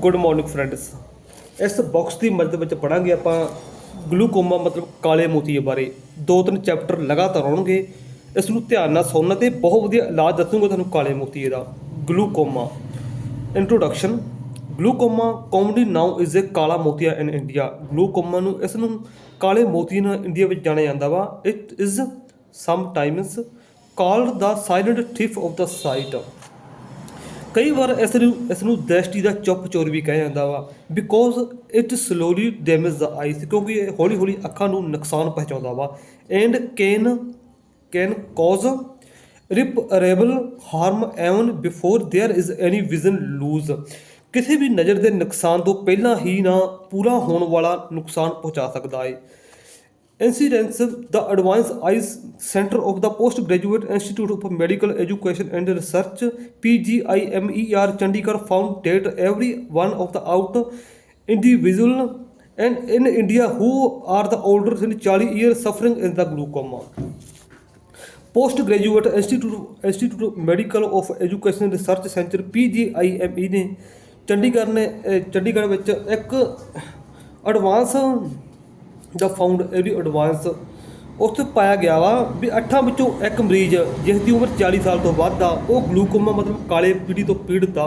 Good morning friends ਇਸ box ਦੀ ਮਦਦ ਵਿੱਚ ਪੜਾਂਗੇ ਆਪਾਂ ਗਲੂਕੋਮਾ, ਮਤਲਬ ਕਾਲੇ ਮੋਤੀਏ ਬਾਰੇ। ਦੋ ਤਿੰਨ ਚੈਪਟਰ ਲਗਾਤਾਰ ਆਉਣਗੇ। ਇਸ ਨੂੰ ਧਿਆਨ ਨਾਲ ਸੁਣਨਾ ਤੇ ਬਹੁਤ ਵਧੀਆ ਇਲਾਜ ਦੱਸੂਗਾ ਤੁਹਾਨੂੰ ਕਾਲੇ ਮੋਤੀਏ ਦਾ, glaucoma. Introduction glaucoma commonly now is a ਕਾਲਾ ਮੋਤੀਆ ਇਨ ਇੰਡੀਆ ਗਲੂਕੋਮਾ ਨੂੰ ਇਸ ਨੂੰ ਕਾਲੇ ਮੋਤੀ ਨਾਲ ਇੰਡੀਆ ਵਿੱਚ ਜਾਣਿਆ ਜਾਂਦਾ ਵਾ। It is sometimes called the silent thief of the sight ਕਈ ਵਾਰ ਇਸ ਨੂੰ ਇਸ ਨੂੰ ਦ੍ਰਿਸ਼ਟੀ ਦਾ ਚੁੱਪ ਚੋਰ ਵੀ ਕਿਹਾ ਜਾਂਦਾ ਵਾ because it slowly damage the eyes ਕਿਉਂਕਿ ਇਹ ਹੌਲੀ ਹੌਲੀ ਅੱਖਾਂ ਨੂੰ ਨੁਕਸਾਨ ਪਹੁੰਚਾਉਂਦਾ ਵਾ and can can cause irreparable harm even before there is any vision loss ਕਿਸੇ ਵੀ ਨਜ਼ਰ ਦੇ ਨੁਕਸਾਨ ਤੋਂ ਪਹਿਲਾਂ ਹੀ ਨਾ ਪੂਰਾ ਹੋਣ ਵਾਲਾ ਨੁਕਸਾਨ ਪਹੁੰਚਾ ਸਕਦਾ ਹੈ Incidence, the Advanced Eyes Center of the Postgraduate Institute of Medical Education and Research PGIMER Chandigarh found that every one of the out individual and in India who are the older than 40 years suffering in the glaucoma. Post graduate institute institute of medical of education research centre PGIME ਨੇ ਚੰਡੀਗੜ੍ਹ ਨੇ ਅਹ ਚੰਡੀਗੜ੍ਹ ਵਿੱਚ ਇੱਕ advance ਦਾ found ਇਹਦੀ advance ਉੱਥੇ ਪਾਇਆ ਗਿਆ ਵਾ ਵੀ ਅੱਠਾਂ ਵਿੱਚੋਂ ਇੱਕ ਮਰੀਜ਼ ਜਿਸ ਦੀ ਉਮਰ 40 ਸਾਲ ਤੋਂ ਵੱਧ ਆ ਉਹ ਗਲੂਕੋਮਾ ਮਤਲਬ ਕਾਲੇ ਪੀੜੀ ਤੋਂ ਪੀੜਤ ਆ